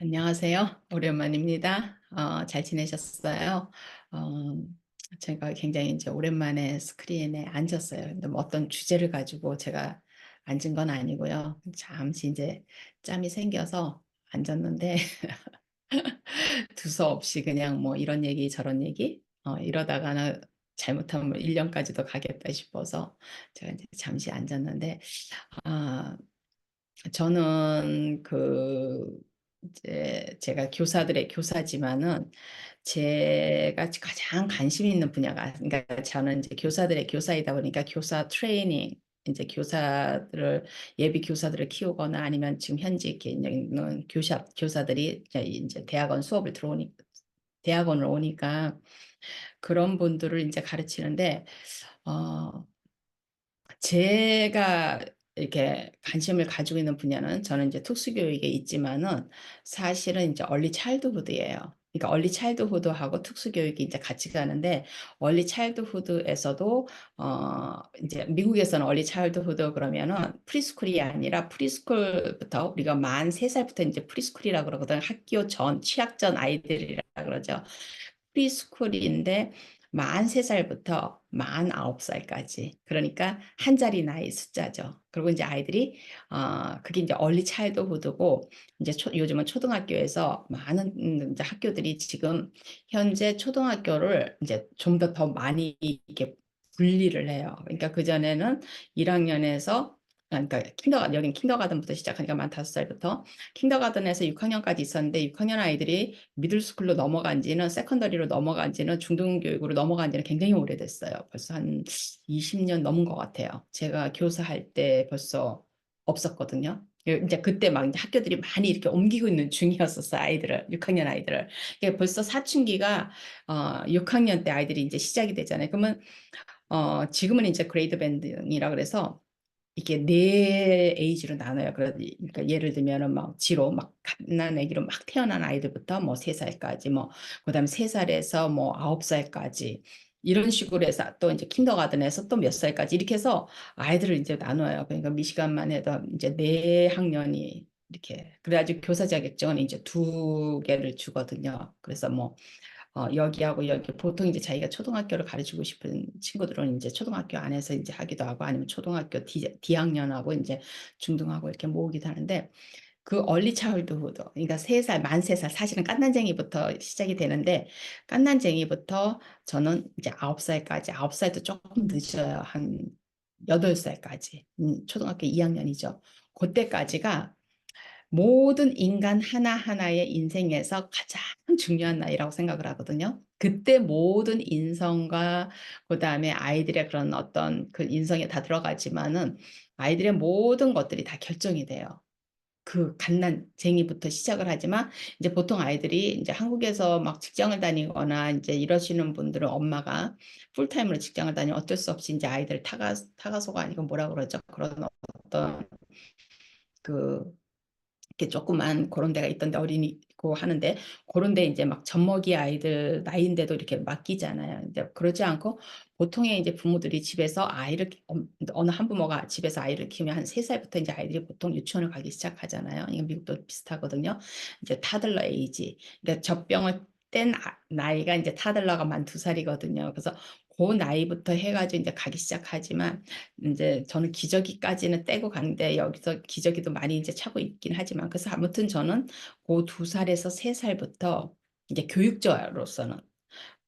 안녕하세요. 오랜만입니다. 어, 잘 지내셨어요? 어, 제가 굉장히 이제 오랜만에 스크린에 앉았어요. 근데 뭐 어떤 주제를 가지고 제가 앉은 건 아니고요. 잠시 이제 짬이 생겨서 앉았는데 두서없이 그냥 뭐 이런 얘기 저런 얘기 어, 이러다가는 잘못하면 1년까지도 가겠다 싶어서 제가 이제 잠시 앉았는데 아, 저는 그 이제 제가 교사들의 교사지만은 제가 가장 관심 있는 분야가 그러니까 저는 이제 교사들의 교사이다 보니까 교사 트레이닝 이제 교사들을 예비 교사들을 키우거나 아니면 지금 현직 있는 교사 교사들이 이제 대학원 수업을 들어오니 대학원을 오니까 그런 분들을 이제 가르치는데 어 제가 이렇게 관심을 가지고 있는 분야는 저는 이제 특수교육에 있지만은 사실은 이제 얼리 차일드후드예요. 그러니까 얼리 차일드후드하고 특수교육이 이제 같이 가는데 얼리 차일드후드에서도 어 이제 미국에서는 얼리 차일드후드 그러면은 프리스쿨이 아니라 프리스쿨부터 우리가 만 세살부터 이제 프리스쿨이라고 그러거든요. 학교 전 취학 전 아이들이라 그러죠. 프리스쿨인데 만 세살부터 만 아홉 살까지 그러니까 한 자리 나이 숫자죠. 그리고 이제 아이들이 어 그게 이제 얼리 차일드 후드고 이제 초, 요즘은 초등학교에서 많은 음, 이제 학교들이 지금 현재 초등학교를 이제 좀더더 많이 이렇게 분리를 해요. 그러니까 그 전에는 1학년에서 그러니까 킨더가든 여긴 킨더가든부터 시작하니까 만 다섯 살부터 킨더가든에서 6학년까지 있었는데 6학년 아이들이 미들스쿨로 넘어간 지는 세컨더리로 넘어간 지는 중등교육으로 넘어간 지는 굉장히 오래됐어요. 벌써 한 20년 넘은 것 같아요. 제가 교사할 때 벌써 없었거든요. 이제 그때 막 이제 학교들이 많이 이렇게 옮기고 있는 중이었었어 아이들을 6학년 아이들을. 벌써 사춘기가 어 6학년 때 아이들이 이제 시작이 되잖아요. 그러면 어 지금은 이제 그레이드 밴딩이라 그래서 이게 네 에이지로 나눠요. 그러니까 예를 들면은 막 지로 막 갓난 아기로 막 태어난 아이들부터 뭐 세 살까지 뭐 그다음에 세 살에서 뭐 아홉 살까지 이런 식으로 해서 또 이제 킨더가든에서 또 몇 살까지 이렇게 해서 아이들을 이제 나눠요. 그러니까 미시간만 해도 이제 네 학년이 이렇게 그래가지고 교사 자격증은 이제 두 개를 주거든요. 그래서 뭐 어, 여기하고 여기 보통 이제 자기가 초등학교를 가르치고 싶은 친구들은 이제 초등학교 안에서 이제 하기도 하고 아니면 초등학교 디, D학년하고 이제 중등하고 이렇게 모으기도 하는데 그 얼리 차일드후드 그러니까 세 살, 만 세 살 사실은 깐난쟁이부터 시작이 되는데 깐난쟁이부터 저는 이제 아홉 살까지 아홉 살도 조금 늦어요. 한 여덟 살까지 음, 초등학교 2학년이죠. 그때까지가 모든 인간 하나하나의 인생에서 가장 중요한 나이라고 생각을 하거든요. 그때 모든 인성과 그다음에 아이들의 그런 어떤 그 인성에 다 들어가지만은 아이들의 모든 것들이 다 결정이 돼요. 그 갓난쟁이부터 시작을 하지만 이제 보통 아이들이 이제 한국에서 막 직장을 다니거나 이제 이러시는 분들은 엄마가 풀타임으로 직장을 다니면 어쩔 수 없이 이제 아이들 타가 타가소가 아니고 뭐라 그러죠? 그런 어떤 그 이렇게 조그만 그런 데가 있던데 어린이고 하는데 그런 데 이제 막 젖먹이 아이들 나이인데도 이렇게 맡기잖아요. 이제 그러지 않고 보통의 이제 부모들이 집에서 아이를 어느 한 부모가 집에서 아이를 키우면 한 세살부터 이제 아이들이 보통 유치원을 가기 시작하잖아요. 이거 미국도 비슷하거든요. 이제 타들러 에이지. 그러니까 젖병을 뗀 아, 나이가 이제 타들러가 만 두 살이거든요. 그래서 그 나이부터 해가지고 이제 가기 시작하지만 이제 저는 기저귀까지는 떼고 가는데 여기서 기저귀도 많이 이제 차고 있긴 하지만 그래서 아무튼 저는 그 두 살에서 세 살부터 이제 교육자로서는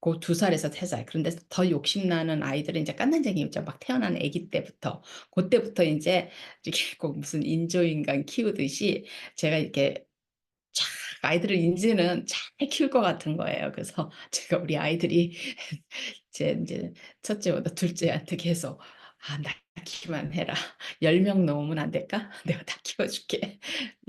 그 두 살에서 세 살. 그런데 더 욕심나는 아이들은 이제 깐난쟁이죠. 막 태어난 아기 때부터. 그때부터 이제 이렇게 꼭 무슨 인조인간 키우듯이 제가 이렇게 쫙 아이들을 이제는 잘 키울 것 같은 거예요. 그래서 제가 우리 아이들이 제 이제 첫째보다 둘째한테 계속 아, 낳기만 해라. 10명 넘으면 안 될까? 내가 다 키워줄게.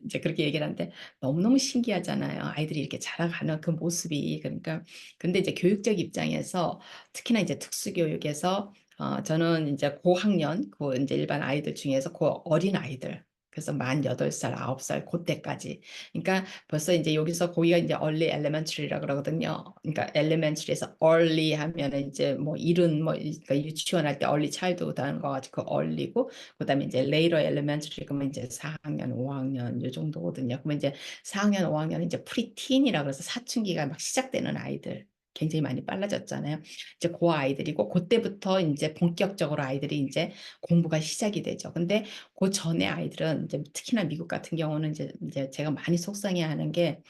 이제 그렇게 얘기를 하는데 너무너무 신기하잖아요. 아이들이 이렇게 자라가는 그 모습이. 그러니까, 근데 이제 교육적 입장에서 특히나 이제 특수교육에서 어, 저는 이제 고학년, 그 이제 일반 아이들 중에서 그 어린 아이들, 그래서 만 8살, 9살 고때까지. 그러니까 벌써 이제 여기서 거기가 이제 early elementary라 그러거든요. 그러니까 elementary에서 early 하면은 이제 뭐 이른 뭐 그러니까 유치원 할 때 early childhood 하는 거 가지고 그 early고 그다음에 이제 later elementary 그러면 이제 4학년, 5학년 요 정도거든요. 그러면 이제 4학년, 5학년 이제 프리틴이라 그래서 사춘기가 막 시작되는 아이들. 굉장히 많이 빨라졌잖아요. 이제 그 아이들이고 그때부터 이제 본격적으로 아이들이 이제 공부가 시작이 되죠. 근데 그 전에 아이들은 이제 특히나 미국 같은 경우는 이제 이제 제가 많이 속상해하는 게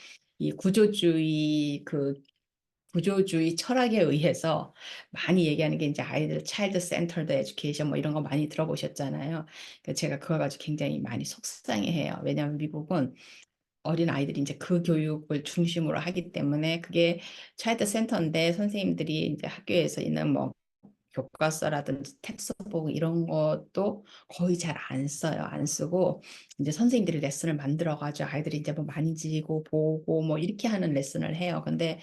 이 구조주의 그 구조주의 철학에 의해서 많이 얘기하는 게 이제 아이들 차일드 센터드 에듀케이션 뭐 이런 거 많이 들어보셨잖아요. 그러니까 제가 그거 가지고 굉장히 많이 속상해해요. 왜냐하면 미국은 어린 아이들이 이제 그 교육을 중심으로 하기 때문에 그게 차일드 센터인데 선생님들이 이제 학교에서 있는 뭐 교과서라든지 텍스트북 이런 것도 거의 잘 안 써요. 안 쓰고 이제 선생님들이 레슨을 만들어 가지고 아이들이 이제 뭐 만지고 보고 뭐 이렇게 하는 레슨을 해요. 근데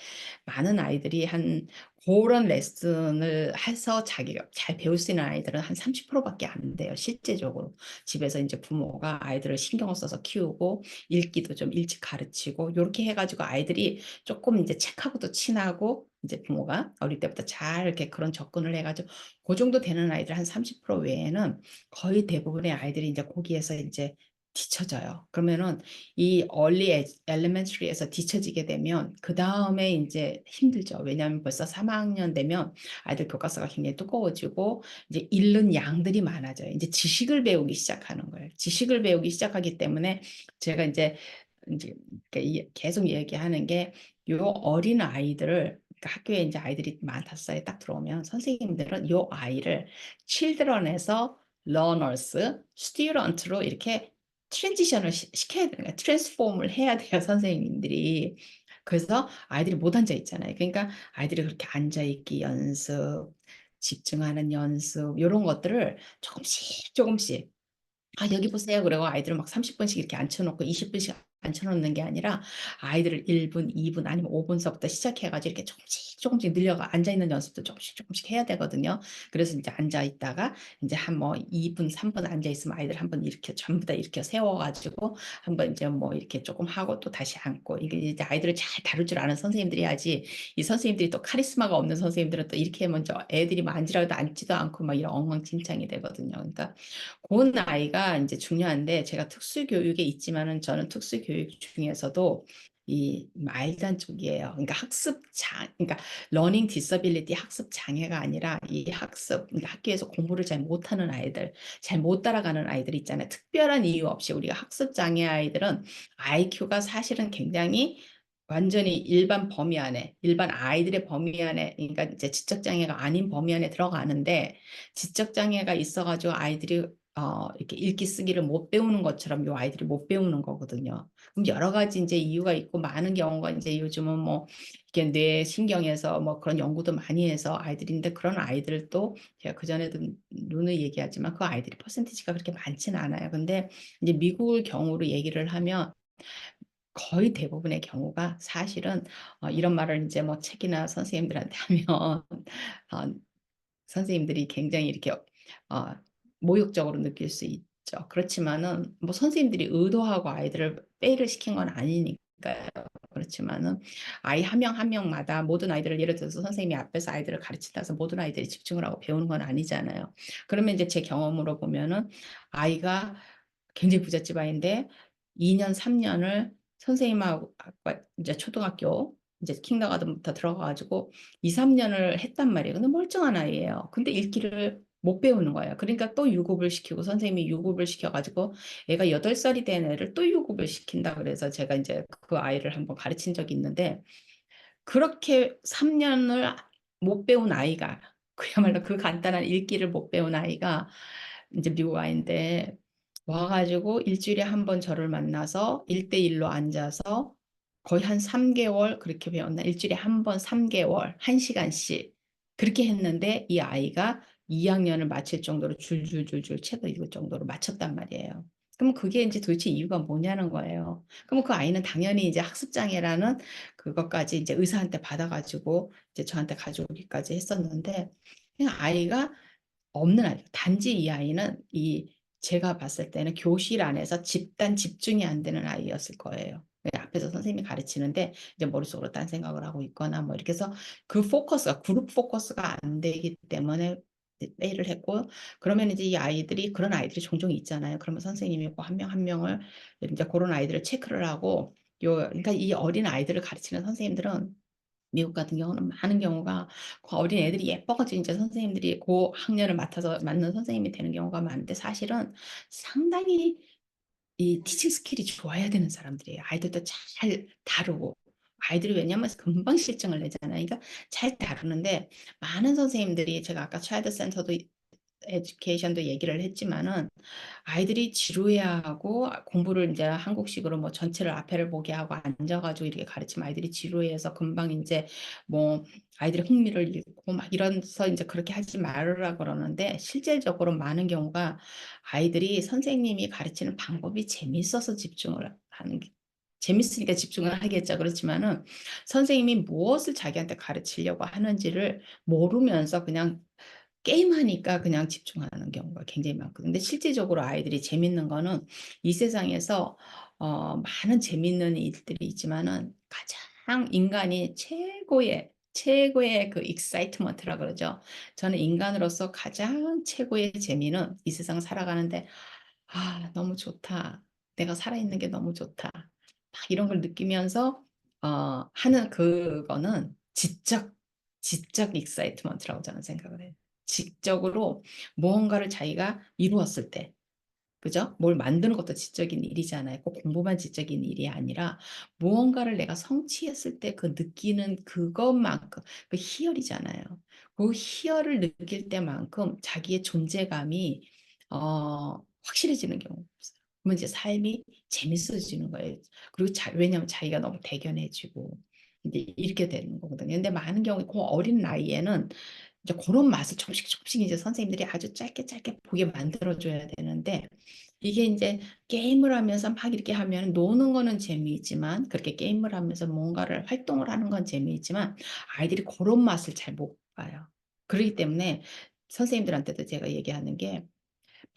많은 아이들이 한 고런 레슨을 해서 자기가 잘 배울 수 있는 아이들은 한 30% 밖에 안 돼요. 실제적으로. 집에서 이제 부모가 아이들을 신경을 써서 키우고 읽기도 좀 일찍 가르치고 요렇게 해 가지고 아이들이 조금 이제 책하고도 친하고 이제 부모가 어릴 때부터 잘 이렇게 그런 접근을 해 가지고 고 정도 되는 아이들 한 30% 외에는 거의 대부분의 아이들이 이제 거기에서 이제 뒤처져요. 그러면은 이 early elementary에서 뒤처지게 되면 그 다음에 이제 힘들죠. 왜냐하면 벌써 3학년 되면 아이들 교과서가 굉장히 두꺼워지고 이제 읽는 양들이 많아져요. 이제 지식을 배우기 시작하는 거예요. 지식을 배우기 시작하기 때문에 제가 이제 이제 계속 얘기하는 게 요 어린 아이들을 그러니까 학교에 이제 아이들이 만 다섯 살에 딱 들어오면 선생님들은 요 아이를 children에서 learners, student로 이렇게 트랜지션을 시, 시켜야 되는 거예요. 트랜스폼을 해야 돼요, 선생님들이. 그래서 아이들이 못 앉아 있잖아요. 그러니까 아이들이 그렇게 앉아 있기 연습, 집중하는 연습, 이런 것들을 조금씩 조금씩 아, 여기 보세요. 그리고 아이들을 막 30분씩 이렇게 앉혀놓고 20분씩 앉혀놓는 게 아니라 아이들을 1분, 2분 아니면 5분서부터 시작해가지고 이렇게 조금씩 조금씩 늘려가 앉아있는 연습도 조금씩 조금씩 해야 되거든요. 그래서 이제 앉아있다가 이제 한 뭐 2분, 3분 앉아있으면 아이들 한번 이렇게 전부 다 이렇게 세워가지고 한번 이제 뭐 이렇게 조금 하고 또 다시 앉고 이게 이제 아이들을 잘 다룰 줄 아는 선생님들이 야지 이 선생님들이 또 카리스마가 없는 선생님들은 또 이렇게 먼저 애들이 뭐 앉으라고 해도 앉지도 않고 막 이런 엉망진창이 되거든요. 그러니까 그 나이가 이제 중요한데 제가 특수교육에 있지만은 저는 특수교육 중에서도 이 말단 쪽이에요. 그러니까 학습 장, 그러니까 러닝 디서빌리티 학습 장애가 아니라 이 학습, 그러니까 학교에서 공부를 잘 못하는 아이들, 잘 못 따라가는 아이들 있잖아요. 특별한 이유 없이 우리가 학습 장애 아이들은 IQ가 사실은 굉장히 완전히 일반 범위 안에, 일반 아이들의 범위 안에, 그러니까 이제 지적장애가 아닌 범위 안에 들어가는데, 지적장애가 있어가지고 아이들이 어, 이렇게 읽기 쓰기를 못 배우는 것처럼 요 아이들이 못 배우는 거거든요. 그럼 여러 가지 이제 이유가 있고 많은 경우가 이제 요즘은 뭐 이게 뇌 신경에서 뭐 그런 연구도 많이 해서 아이들인데 그런 아이들도 제가 그 전에도 눈을 얘기하지만 그 아이들이 퍼센티지가 그렇게 많지는 않아요. 근데 이제 미국을 경우로 얘기를 하면 거의 대부분의 경우가 사실은 어, 이런 말을 이제 뭐 책이나 선생님들한테 하면 어, 선생님들이 굉장히 이렇게 어, 모욕적으로 느낄 수 있죠. 그렇지만은 뭐 선생님들이 의도하고 아이들을 빼이를 시킨 건 아니니까요. 그렇지만은 아이 한 명 한 명마다 모든 아이들을 예를 들어서 선생님이 앞에서 아이들을 가르친다 서 모든 아이들이 집중을 하고 배우는 건 아니잖아요. 그러면 이제 제 경험으로 보면은 아이가 굉장히 부잣집 아이인데 2년, 3년을 선생님하고 이제 초등학교 이제 킹더가든부터 들어가가지고 2, 3년을 했단 말이에요. 근데 멀쩡한 아이예요. 근데 읽기를 못 배우는 거예요. 그러니까 또 유급을 시키고 선생님이 유급을 시켜가지고 애가 8살이 된 애를 또 유급을 시킨다 그래서 제가 이제 그 아이를 한번 가르친 적이 있는데 그렇게 3년을 못 배운 아이가 그야말로 그 간단한 읽기를 못 배운 아이가 이제 미국 아이인데 와가지고 일주일에 한 번 저를 만나서 1대1로 앉아서 거의 한 3개월 그렇게 배웠나? 일주일에 한 번 3개월, 1시간씩 그렇게 했는데 이 아이가 2학년을 마칠 정도로 줄줄줄줄 책을 읽을 정도로 마쳤단 말이에요. 그럼 그게 이제 도대체 이유가 뭐냐는 거예요. 그럼 그 아이는 당연히 이제 학습장애라는 그것까지 이제 의사한테 받아가지고 이제 저한테 가져오기까지 했었는데 그냥 아이가 없는 아이 단지 이 아이는 이 제가 봤을 때는 교실 안에서 집단 집중이 안 되는 아이였을 거예요. 네, 앞에서 선생님이 가르치는데 이제 머릿속으로 딴 생각을 하고 있거나 뭐 이렇게 해서 그 포커스가 그룹 포커스가 안 되기 때문에 페일을 했고 그러면 이제 이 아이들이 그런 아이들이 종종 있잖아요. 그러면 선생님이 한 명 한 명을 이제 그런 아이들을 체크를 하고 요 그러니까 이 어린 아이들을 가르치는 선생님들은 미국 같은 경우는 많은 경우가 그 어린 애들이 예뻐가지고 이제 선생님들이 그 학년을 맡아서 맡는 선생님이 되는 경우가 많은데 사실은 상당히 이 티칭 스킬이 좋아야 되는 사람들이에요. 아이들도 잘 다루고 아이들이 왜냐면 금방 실증을 내잖아요. 그러니까 잘 다루는데 많은 선생님들이 제가 아까 차일드 센터도 에듀케이션도 얘기를 했지만은 아이들이 지루해하고 공부를 이제 한국식으로 뭐 전체를 앞에를 보게 하고 앉아가지고 이렇게 가르치면 아이들이 지루해서 금방 이제 뭐 아이들의 흥미를 잃고 막 이런서 이제 그렇게 하지 말으라 그러는데 실질적으로 많은 경우가 아이들이 선생님이 가르치는 방법이 재밌어서 집중을 하는 게 재밌으니까 집중을 하겠죠. 그렇지만은 선생님이 무엇을 자기한테 가르치려고 하는지를 모르면서 그냥 게임하니까 그냥 집중하는 경우가 굉장히 많거든요. 근데 실질적으로 아이들이 재밌는 거는 이 세상에서 어 많은 재밌는 일들이 있지만은 가장 인간이 최고의 최고의 그 익사이트먼트라 그러죠. 저는 인간으로서 가장 최고의 재미는 이 세상 살아가는데 '아 너무 좋다. 내가 살아있는 게 너무 좋다.' 막 이런 걸 느끼면서 어 하는 그거는 지적 지적 익사이트먼트라고 저는 생각을 해요. 지적으로 무언가를 자기가 이루었을 때 그죠? 뭘 만드는 것도 지적인 일이잖아요. 꼭 공부만 지적인 일이 아니라 무언가를 내가 성취했을 때 그 느끼는 그것만큼 그 희열이잖아요. 그 희열을 느낄 때만큼 자기의 존재감이 어 확실해지는 경우가 없어요. 그러면 이제 삶이 재밌어지는 거예요. 그리고 자 왜냐하면 자기가 너무 대견해지고 이제 이렇게 되는 거거든요. 근데 많은 경우에 그 어린 나이에는 이제 고런 맛을 조금씩 조금씩 이제 선생님들이 아주 짧게 짧게 보게 만들어 줘야 되는데 이게 인제 게임을 하면서 막 이렇게 하면 노는 거는 재미있지만 그렇게 게임을 하면서 뭔가를 활동을 하는 건 재미있지만 아이들이 고런 맛을 잘 못 봐요. 그러기 때문에 선생님들한테도 제가 얘기하는 게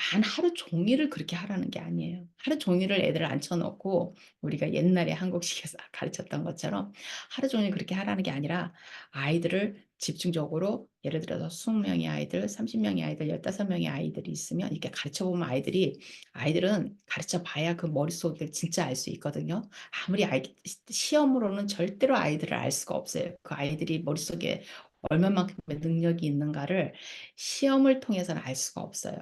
반 하루 종일을 그렇게 하라는 게 아니에요. 하루 종일을 애들을 앉혀 놓고 우리가 옛날에 한국식에서 가르쳤던 것처럼 하루 종일 그렇게 하라는 게 아니라 아이들을 집중적으로 예를 들어서 20 명의 아이들, 30 명의 아이들, 15 명의 아이들이 있으면 이렇게 가르쳐 보면 아이들이 아이들은 가르쳐 봐야 그 머릿속을 진짜 알 수 있거든요. 아무리 알기 시험으로는 절대로 아이들을 알 수가 없어요. 그 아이들이 머릿속에 얼마만큼의 능력이 있는가를 시험을 통해서는 알 수가 없어요.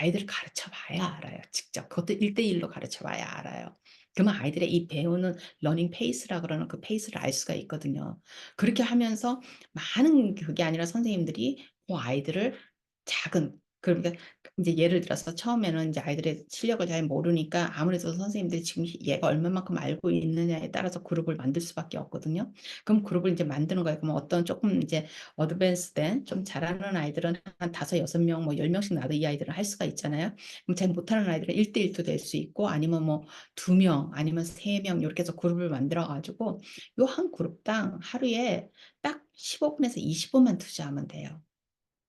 아이들을 가르쳐 봐야 알아요. 직접. 그것도 1대1 로 가르쳐 봐야 알아요. 그러면 아이들의 이 배우는 러닝 페이스라 그러는 그 페이스를 알 수가 있거든요. 그렇게 하면서 많은 그게 아니라 선생님들이 그 아이들을 작은 그러니까 인제 예를 들어서 처음에는 인제 아이들의 실력을 잘 모르니까 아무래도 선생님들이 지금 얘가 얼마만큼 알고 있느냐에 따라서 그룹을 만들 수밖에 없거든요. 그럼 그룹을 인제 만드는 거예요. 그럼 어떤 쪼끔 인제 어드밴스된 좀 잘하는 아이들은 한 5, 6명뭐10 명씩 놔도 이 아이들은 할 수가 있잖아요. 그럼 잘 못하는 아이들은 1대1 도될 수 있고 아니면 뭐2명 아니면 3명 요렇게 해서 그룹을 만들어 가지고 요 한 그룹당 하루에 딱 15 분에서 20 분만 투자하면 돼요.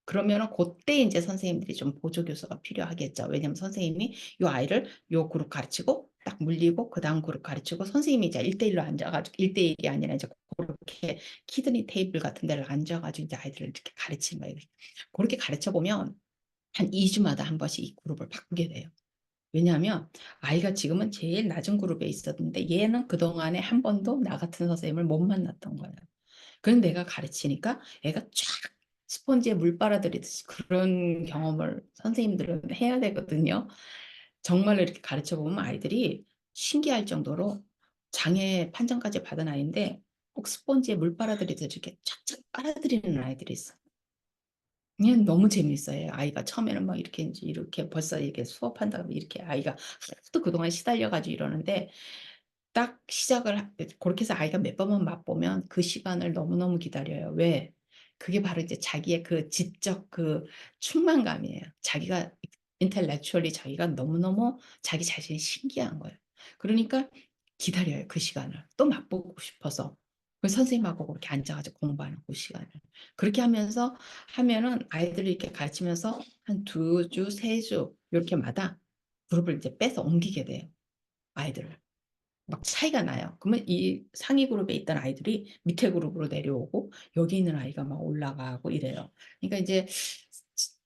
그러면은 고때 인제 선생님들이 좀 보조 교수가 필요하겠죠. 왜냐하면 선생님이 요 아이를 요 그룹 가르치고 딱 물리고 그다음 그룹 가르치고 선생님이 이제 1대1 로 앉아 가지고 1대1 이 아니라 이제 고렇게 키드니 테이블 같은 데를 앉아 가지고 이제 아이들을 이렇게 가르치는 거예요. 고렇게 가르쳐 보면 한 2 주마다 한 번씩 이 그룹을 바꾸게 돼요. 왜냐하면 아이가 지금은 제일 낮은 그룹에 있었는데 얘는 그동안에 한 번도 나 같은 선생님을 못 만났던 거예요. 그럼 내가 가르치니까 애가 쫙 스펀지에 물 빨아들이듯이 그런 경험을 선생님들은 해야 되거든요. 정말로 이렇게 가르쳐 보면 아이들이 신기할 정도로 장애 판정까지 받은 아이인데 꼭 스펀지에 물 빨아들이듯이 이렇게 착착 빨아들이는 아이들이 있어요. 그냥 너무 재밌어해요. 아이가 처음에는 막 이렇게 인제 이렇게 벌써 이렇게 수업한다고 이렇게 아이가 하도 그동안 시달려 가지고 이러는데 딱 시작을 하 고렇게 해서 아이가 몇 번만 맛보면 그 시간을 너무너무 기다려요. 왜? 그게 바로 이제 자기의 그 지적 그 충만감이에요. 자기가 intellectually 자기가 너무너무 자기 자신이 신기한 거예요. 그러니까 기다려요, 그 시간을. 또 맛보고 싶어서. 그 선생님하고 그렇게 앉아 가지고 공부하는 그 시간을. 그렇게 하면서 하면은 아이들을 이렇게 가르치면서 한2 주, 3주 요렇게마다 그룹을 이제 빼서 옮기게 돼요. 아이들을. 막 차이가 나요. 그러면 이 상위 그룹에 있던 아이들이 밑에 그룹으로 내려오고 여기 있는 아이가 막 올라가고 이래요. 그러니까 이제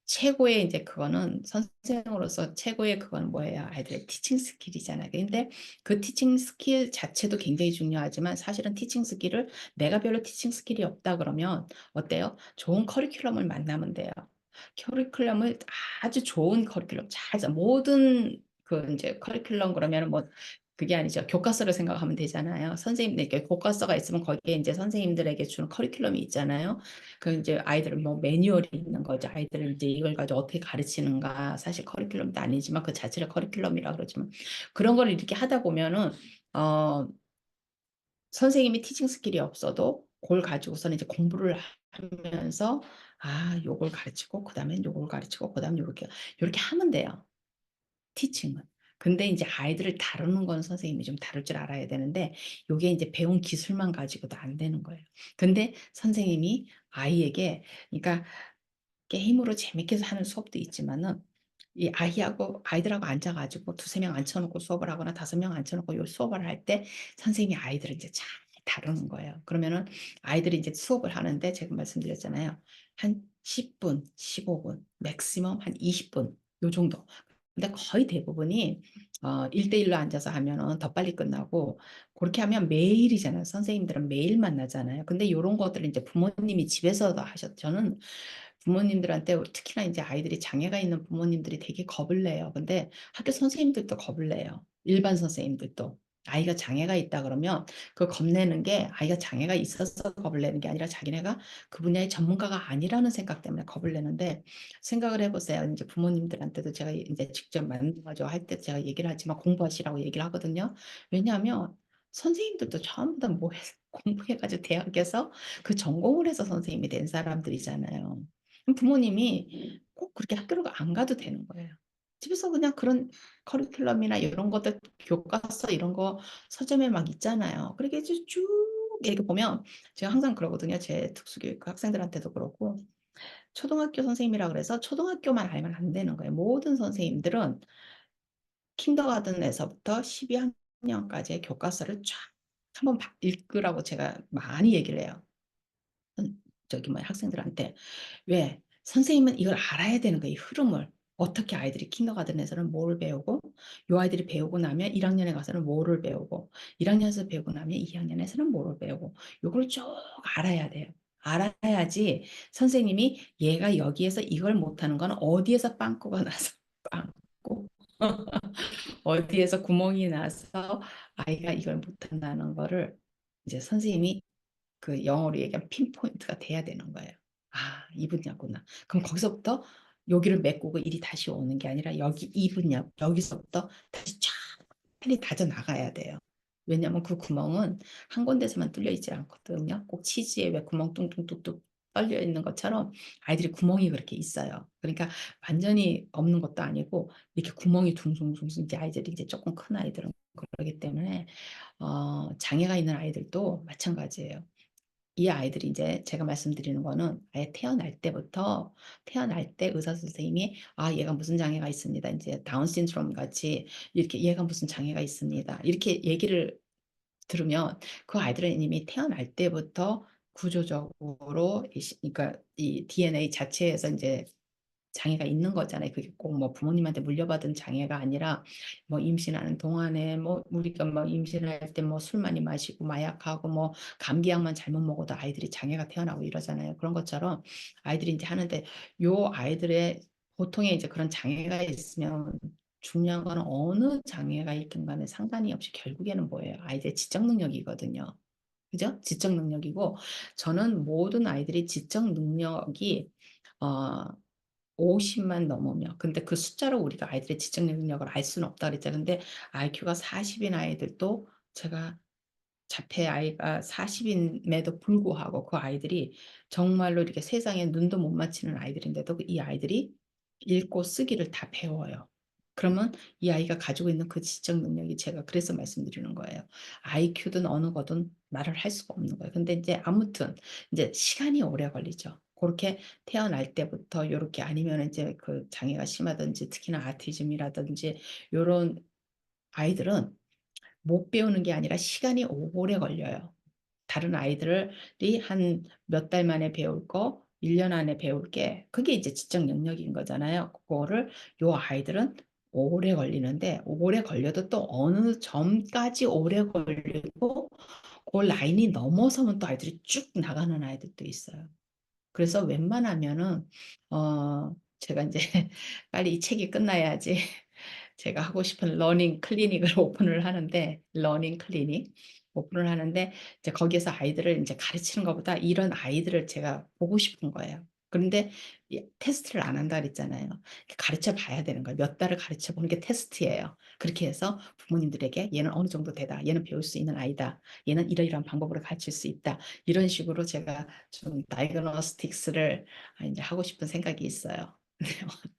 최고의 이제 그거는 선생으로서 최고의 그거는 뭐예요? 아이들의 티칭 스킬이잖아요. 근데 그 티칭 스킬 자체도 굉장히 중요하지만 사실은 티칭 스킬을 내가 별로 티칭 스킬이 없다 그러면 어때요? 좋은 커리큘럼을 만나면 돼요. 커리큘럼을 아주 좋은 커리큘럼 잘 모든 그 이제 커리큘럼 그러면은 뭐 그게 아니죠. 교과서를 생각하면 되잖아요. 선생님들께 교과서가 있으면 거기에 이제 선생님들에게 주는 커리큘럼이 있잖아요. 그 이제 아이들은 뭐 매뉴얼이 있는 거죠. 아이들은 이제 이걸 가지고 어떻게 가르치는가. 사실 커리큘럼도 아니지만 그 자체를 커리큘럼이라 그러지만 그런 걸 이렇게 하다 보면은 어 선생님이 티칭 스킬이 없어도 그걸 가지고서는 이제 공부를 하면서 아 요걸 가르치고 그 다음엔 요걸 가르치고 그 다음에 요렇게 요렇게 하면 돼요. 티칭은. 근데 인제 아이들을 다루는 건 선생님이 좀 다룰 줄 알아야 되는데 요게 인제 배운 기술만 가지고도 안 되는 거예요. 근데 선생님이 아이에게 그러니까 게임으로 재밌게 하는 수업도 있지만은 이 아이하고 아이들하고 앉아 가지고 2-3명 앉혀 놓고 수업을 하거나 5명 앉혀 놓고 요 수업을 할 때 선생님이 아이들을 인제 잘 다루는 거예요. 그러면은 아이들이 인제 수업을 하는데 제가 말씀드렸잖아요. 한 10 분, 15 분, 맥시멈 한 20분 요 정도. 근데 거의 대부분이 어 1대1로 앉아서 하면은 더 빨리 끝나고 고렇게 하면 매일이잖아요. 선생님들은 매일 만나잖아요. 근데 요런 것들을 인제 부모님이 집에서도 하셨 저는 부모님들한테 특히나 인제 아이들이 장애가 있는 부모님들이 되게 겁을 내요. 근데 학교 선생님들도 겁을 내요. 일반 선생님들도. 아이가 장애가 있다 그러면 그 겁내는 게 아이가 장애가 있어서 겁을 내는 게 아니라 자기네가 그 분야의 전문가가 아니라는 생각 때문에 겁을 내는데 생각을 해 보세요. 인제 부모님들한테도 제가 인제 직접 만나 가지고 할 때 제가 얘기를 하지만 공부하시라고 얘기를 하거든요. 왜냐하면 선생님들도 전부 다뭐 해서 공부해 가지고 대학에서 그 전공을 해서 선생님이 된 사람들이잖아요. 부모님이 꼭 그렇게 학교를 안 가도 되는 거예요. 집에서 그냥 그런 커리큘럼이나 이런 것들 교과서 이런 거 서점에 막 있잖아요. 그렇게 쭉쭉 이렇게 보면 제가 항상 그러거든요. 제 특수교육 그 학생들한테도 그러고 초등학교 선생님이라 그래서 초등학교만 알면 안 되는 거예요. 모든 선생님들은 킨더가든에서부터 12 학년까지의 교과서를 쫙 한번 봐 읽으라고 제가 많이 얘기를 해요. 선 저기 뭐야 학생들한테. 왜? 선생님은 이걸 알아야 되는 거예요, 이 흐름을. 어떻게 아이들이 킨더가든에서는 뭐를 배우고 요 아이들이 배우고 나면 1 학년에 가서는 뭐를 배우고 1 학년에서 배우고 나면 2 학년에서는 뭐를 배우고 요걸 쭉 알아야 돼요. 알아야지 선생님이 얘가 여기에서 이걸 못하는 건 어디에서 빵꾸가 나서 빵꾸 어디에서 구멍이 나서 아이가 이걸 못한다는 거를 이제 선생님이 그 영어로 얘기하면 핀포인트가 돼야 되는 거예요. '아 이 분야구나.' 그럼 거기서부터 여기를 메꾸고 일이 다시 오는 게 아니라 여기 이 분야 여기서부터 다시 쫙 빨리 다져 나가야 돼요. 왜냐하면 그 구멍은 한 군데서만 뚫려 있지 않거든요. 꼭 치즈에 왜 구멍 뚱뚱뚝뚝 떨려 있는 것처럼 아이들이 구멍이 그렇게 있어요. 그러니까 완전히 없는 것도 아니고 이렇게 구멍이 둥둥둥둥 이제 아이들이 이제 쪼끔 큰 아이들은 그러기 때문에 어 장애가 있는 아이들도 마찬가지예요. 이 아이들이 인제 제가 말씀드리는 거는 아예 태어날 때부터 태어날 때 의사 선생님이 "아 얘가 무슨 장애가 있습니다." 인제 다운 신드롬 같이 이렇게 "얘가 무슨 장애가 있습니다." 이렇게 얘기를 들으면 그 아이들은 이미 태어날 때부터 구조적으로 이시 그러니까 이 DNA 자체에서 인제 장애가 있는 거잖아요. 그게 꼭 뭐 부모님한테 물려받은 장애가 아니라 뭐 임신하는 동안에 뭐 우리가 뭐 임신할 때 뭐 술 많이 마시고 마약하고 뭐 감기약만 잘못 먹어도 아이들이 장애가 태어나고 이러잖아요. 그런 것처럼 아이들이 인제 하는데 요 아이들의 보통의 이제 그런 장애가 있으면 중요한 거는 어느 장애가 있든 간에 상관이 없이 결국에는 뭐예요? 아이들의 지적 능력이거든요. 그죠? 지적 능력이고 저는 모든 아이들이 지적 능력이 어 50만 넘으면 근데 그 숫자로 우리가 아이들의 지적 능력을 알 수는 없다 그랬잖아요. 근데 IQ가 40인 아이들도 제가 자폐 아이가 40 임에도 불구하고 그 아이들이 정말로 이렇게 세상에 눈도 못 맞추는 아이들인데도 이 아이들이 읽고 쓰기를 다 배워요. 그러면 이 아이가 가지고 있는 그 지적 능력이 제가 그래서 말씀드리는 거예요. IQ든 어느 거든 말을 할 수가 없는 거예요. 근데 인제 아무튼 인제 시간이 오래 걸리죠. 고렇게 태어날 때부터 요렇게 아니면은 이제 그 장애가 심하든지 특히나 아티즘이라든지 요런 아이들은 못 배우는 게 아니라 시간이 오래 걸려요. 다른 아이들이 한 몇 달 만에 배울 거 1년 안에 배울 게 그게 이제 지적 영역인 거잖아요. 그거를 요 아이들은 오래 걸리는데 오래 걸려도 또 어느 점까지 오래 걸리고 그 라인이 넘어서면 또 아이들이 쭉 나가는 아이들도 있어요. 그래서 웬만하면은 어 제가 인제 빨리 이 책이 끝나야지 제가 하고 싶은 러닝 클리닉을 오픈을 하는데 러닝 클리닉 오픈을 하는데 이제 거기에서 아이들을 인제 가르치는 것보다 이런 아이들을 제가 보고 싶은 거예요. 그런데 이 테스트를 안 한다 그랬잖아요. 가르쳐 봐야 되는 거예요. 몇 달을 가르쳐 보는 게 테스트예요. 그렇게 해서 부모님들에게 "얘는 어느 정도 되다. 얘는 배울 수 있는 아이다. 얘는 이러이러한 방법으로 가르칠 수 있다." 이런 식으로 제가 좀 다이그노스틱스를 아 인제 하고 싶은 생각이 있어요.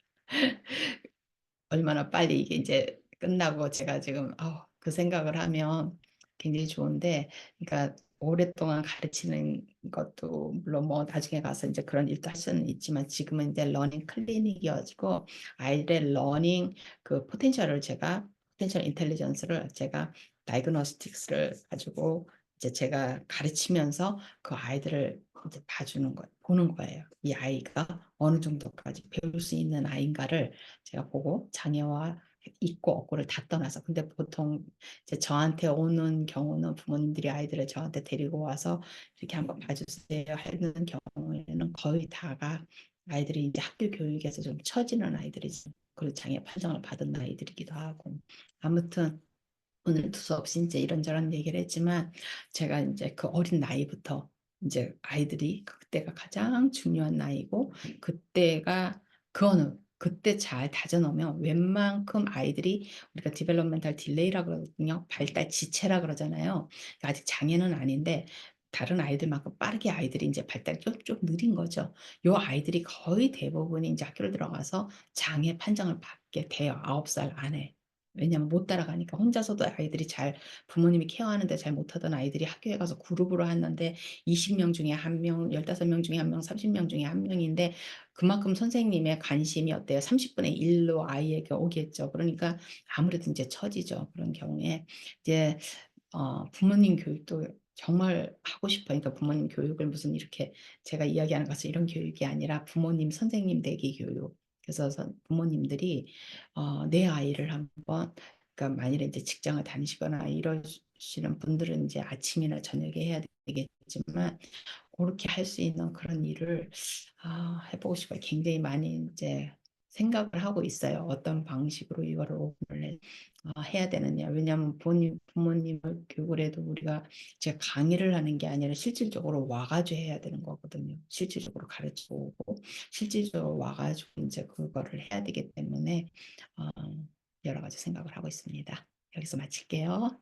얼마나 빨리 이게 인제 끝나고 제가 지금 아우 그 생각을 하면 굉장히 좋은데 그러니까 오랫동안 가르치는 것도 물론 뭐 나중에 가서 인제 그런 일도 할 수는 있지만 지금은 인제 러닝 클리닉이어 가지고 아이들의 러닝 그 포텐셜을 제가 포텐셜 인텔리전스를 제가 다이그노스틱스를 가지고 이제 제가 가르치면서 그 아이들을 이제 봐주는 거예요. 보는 거예요. 이 아이가 어느 정도까지 배울 수 있는 아이인가를 제가 보고 장애와 있고 없고를 다 떠나서 근데 보통 이제 저한테 오는 경우는 부모님들이 아이들을 저한테 데리고 와서 "이렇게 한번 봐 주세요." 하는 경우에는 거의 다가 아이들이 이제 학교 교육에서 좀 처지는 아이들이지 그리고 장애 판정을 받은 아이들이기도 하고. 아무튼 오늘 두서없이 인제 이런저런 얘기를 했지만 제가 인제 그 어린 나이부터 인제 아이들이 그때가 가장 중요한 나이고 그때가 그거는 그때 잘 다져 놓으면 웬만큼 아이들이 우리가 developmental delay라 그러거든요. 발달 지체라 그러잖아요. 아직 장애는 아닌데 다른 아이들만큼 빠르게 아이들이 인제 발달이 좀 좀 느린 거죠. 요 아이들이 거의 대부분이 인제 학교를 들어가서 장애 판정을 받게 돼요, 9살 안에. 왜냐면 못 따라가니까. 혼자서도 아이들이 잘 부모님이 케어하는데 잘 못하던 아이들이 학교에 가서 그룹으로 하는데 20명 중에 1 명, 15명 중에 1 명, 30명 중에 1 명인데 그만큼 선생님의 관심이 어때요? 30 분의 1로 아이에게 오겠죠. 그러니까 아무래도 인제 처지죠. 그런 경우에 이제 어 부모님 교육도 정말 하고 싶어요. 그러니까 부모님 교육을 무슨 이렇게 제가 이야기하는 것은 이런 교육이 아니라 부모님 선생님 되기 교육. 그래서 선 부모님들이 어 내 아이를 한번 그러니까 만일에 인제 직장을 다니시거나 이러시는 분들은 인제 아침이나 저녁에 해야 되겠지만 고렇게 할 수 있는 그런 일을 아 해 보고 싶어요. 굉장히 많이 인제 생각을 하고 있어요. 어떤 방식으로 이거를 오픈을 해어 해야 되느냐. 왜냐하면 부모님 부모님을 교육을 해도 우리가 제가 강의를 하는 게 아니라 실질적으로 와 가지고 해야 되는 거거든요. 실질적으로 가르치고 오고 실질적으로 와 가지고 인제 그거를 해야 되기 때문에 어 여러 가지 생각을 하고 있습니다. 여기서 마칠게요.